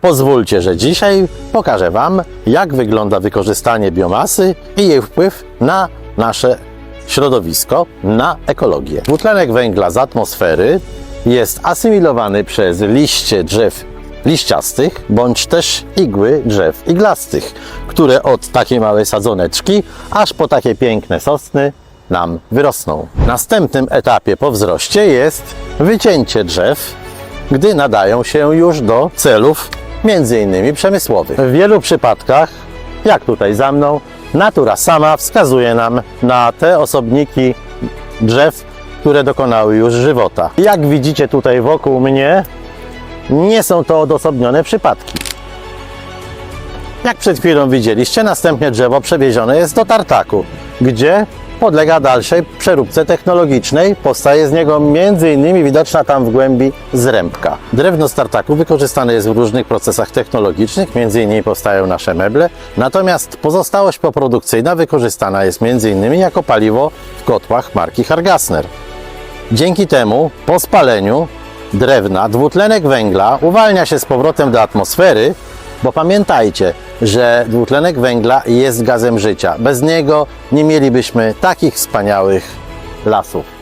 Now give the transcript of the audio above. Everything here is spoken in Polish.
Pozwólcie, że dzisiaj pokażę Wam, jak wygląda wykorzystanie biomasy i jej wpływ na nasze środowisko, na ekologię. Dwutlenek węgla z atmosfery jest asymilowany przez liście drzew liściastych, bądź też igły drzew iglastych, które od takiej małej sadzoneczki, aż po takie piękne sosny nam wyrosną. Następnym etapie po wzroście jest wycięcie drzew, gdy nadają się już do celów między innymi przemysłowych. W wielu przypadkach, jak tutaj za mną, natura sama wskazuje nam na te osobniki drzew, które dokonały już żywota. Jak widzicie tutaj wokół mnie, nie są to odosobnione przypadki. Jak przed chwilą widzieliście, następnie drzewo przewiezione jest do tartaku, gdzie podlega dalszej przeróbce technologicznej. Powstaje z niego m.in. widoczna tam w głębi zrębka. Drewno z tartaku wykorzystane jest w różnych procesach technologicznych, m.in. powstają nasze meble, natomiast pozostałość poprodukcyjna wykorzystana jest m.in. jako paliwo w kotłach marki Hargasner. Dzięki temu po spaleniu drewna dwutlenek węgla uwalnia się z powrotem do atmosfery, bo pamiętajcie, że dwutlenek węgla jest gazem życia. Bez niego nie mielibyśmy takich wspaniałych lasów.